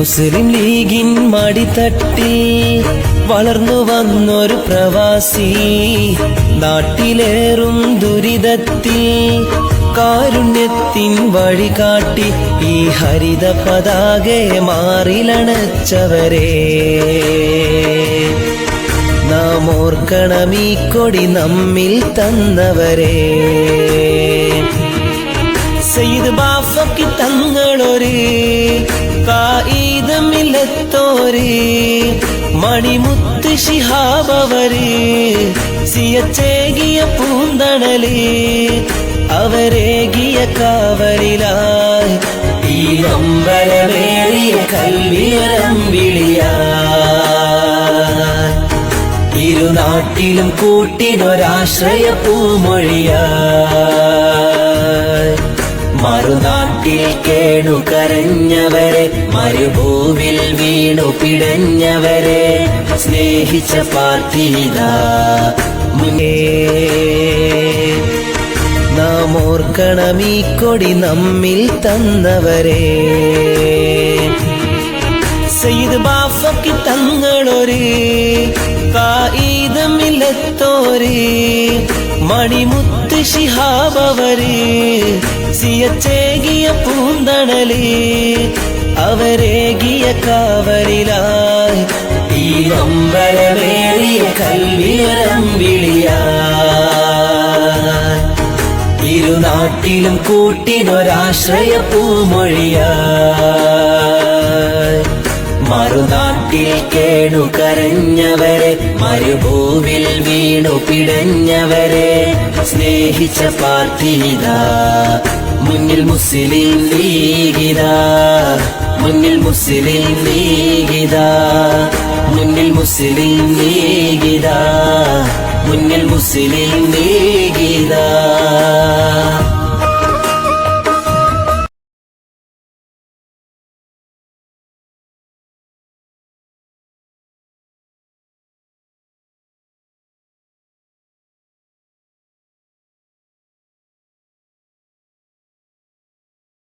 മുസ്ലിം ലീഗിൻ മടിത്തട്ടി വളർന്നു വന്നൊരു പ്രവാസി. നാട്ടിലേറും ദുരിതത്തിൽ കാരുണ്യത്തിൻ വഴി കാട്ടി ഈ ഹരിത പതാകെ മാറിലണച്ചവരെ. നാം ഓർക്കണം ഈ കൊടി നമ്മിൽ തന്നവരെ. സയ്യിദ് ബാഫക്ക് തങ്ങളൊരു കായിതമില്ലത്തോര് മണിമുത്ത് ശിഹാബവര് സിയച്ചേകിയ പൂന്തണലി. അവരേകിയ കാവലിലായി ഈ അമ്പലമേറിയ കൽവിയരം വിളിയ ഇരുനാട്ടിലും കൂട്ടിനൊരാശ്രയ പൂമൊഴിയായി. മറുനാട്ടിൽ കേണു കരഞ്ഞവരെ മരുഭൂവിൽ വീണു പിടഞ്ഞവരെ സ്നേഹിച്ച പാർട്ടിതാ മുന്നേ നാം ഓർക്കണം ഈ കൊടി നമ്മിൽ തന്നവരെ. സയ്യിദ് ബാഫക്ക് തങ്ങളൊരു കായിതമില്ലത്തോരെ മണിമുത്ത് ശിഹാബവര് സിയച്ചേകിയ പൂന്തണൽ അവരേകിയ കാവലിലായി. ഈ നമ്പരമേറിയ കല്ലിയരം വിളിയായി. ഇരുനാട്ടിലും കൂട്ടിനൊരാശ്രയ പൂമൊഴിയായി. മറുനാട്ടിൽ കേണു കരഞ്ഞവരെ മരുഭൂവിൽ വീണു പിടഞ്ഞവരെ സ്നേഹിച്ച പാർട്ടിയിതാ മുന്നിൽ മുസ്ലിം ലീഗിതാ. മുന്നിൽ മുസ്ലിം ലീഗിത. മുന്നിൽ മുസ്ലിം ലീഗിത. മുന്നിൽ മുസ്ലിം ലീഗിതാ.